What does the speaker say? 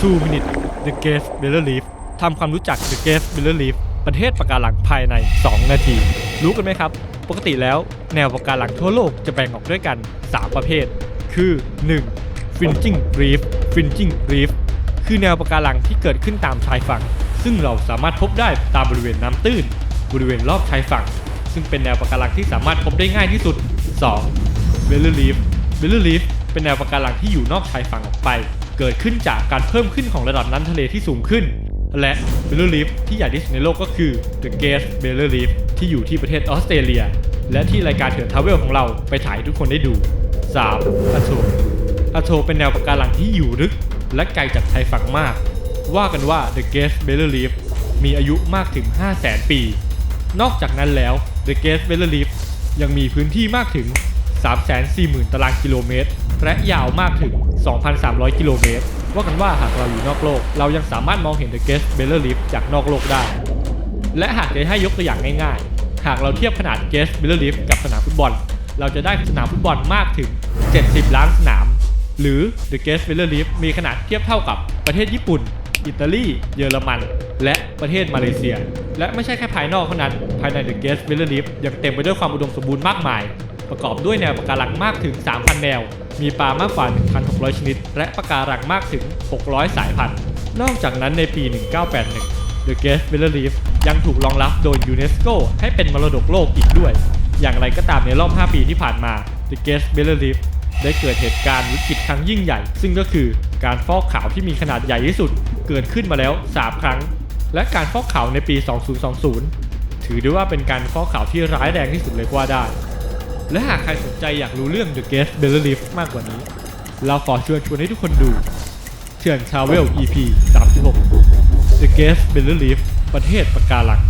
2 minutes The Gate Beller Reef ทำความรู้จัก The Gate Beller Reef ประเทศปะการังภายใน 2 นาที รู้กันไหมครับ ปกติแล้วแนวปะการังทั่วโลกจะแบ่งออกด้วยกัน 3 ประเภท คือ 1. Fringing Reef Fringing Reef คือแนวปะการังที่เกิดขึ้นตามชายฝั่ง ซึ่งเราสามารถพบได้ตามบริเวณน้ำตื้น บริเวณรอบชายฝั่ง ซึ่งเป็นแนวปะการังที่สามารถพบได้ง่ายที่สุด 2. b e l l e r Reef b e l l e r Reef เป็นแนวปะการังที่อยู่นอกชายฝั่งออกไป เกิดขึ้นจากการเพิ่มขึ้นของระดับน้ำทะเลที่สูงขึ้น และ b e l l e r Reef ที่ใหญ่ที่สุดในโลกก็คือ The Great b e l l e r Reef ที่อยู่ที่ประเทศออสเตรเลีย และที่รายการเถื่อนทาวเวลของเราไปถ่ายทุกคนได้ดู 3. อัโชอัโชเป็นแนวปะการังที่อยู่ลึก และไกลจากชายฝั่งมาก ว่ากันว่า The Great b e l l e r Reef มีอายุมากถึง 500,000 ปี นอกจากนั้นแล้ว The Great b e l l e r Reef ยังมีพื้นที่มากถึง 340,000 ตารางกิโลเมตร และยาวมากถึง 2,300 กิโลเมตร ว่ากันว่าหากเราอยู่นอกโลก เรายังสามารถมองเห็น The Great b e l l e r Reef จากนอกโลกได้ และหากจะให้ยกตัวอย่างง่ายๆ หากเราเทียบขนาด g a s b i l l e r Leaf กับสนามฟุตบอล เราจะได้สนามฟุตบอลมากถึง 70 ล้านสนาม หรือ The g a s b i l l e r Leaf มีขนาดเทียบเท่ากับประเทศญี่ปุ่น อิตาลี เยอรมัน และประเทศมาเลเซีย และไม่ใช่แค่ภายนอกเท่านั้น ภายใน The g a s b i l l e r Leaf ยังเต็มไปด้วยความอุดมสมบูรณ์มากมาย ประกอบด้วยแนวปะการังมากถึง 3,000 แนว มีปลามากกว่า 1,600 ชนิด และปะการังมากถึง 600 สายพันธุ์ นอกจากนั้นในปี 1981 The Great Barrier Reef ยังถูกรองรับโดยยูเนสโกให้เป็นมรดกโลกอีกด้วย อย่างไรก็ตามในรอบ 5 ปีที่ผ่านมา The Great Barrier Reef ได้เกิดเหตุการณ์วิกฤตครั้งยิ่งใหญ่ ซึ่งก็คือการฟอกขาวที่มีขนาดใหญ่ที่สุด เกิดขึ้นมาแล้ว 3 ครั้ง และการฟอกขาวในปี 2020 ถือได้ว่าเป็นการฟอกขาวที่ร้ายแรงที่สุดเลยก็ว่าได้ และหากใครสนใจอยากรู้เรื่อง The Guest b e l l i f มากกว่านี้ เราขอชวนชวนให้ทุกคนดูเถื่อนชาเวล EP 36 The Guest b e l l i f ประเทศปะการัง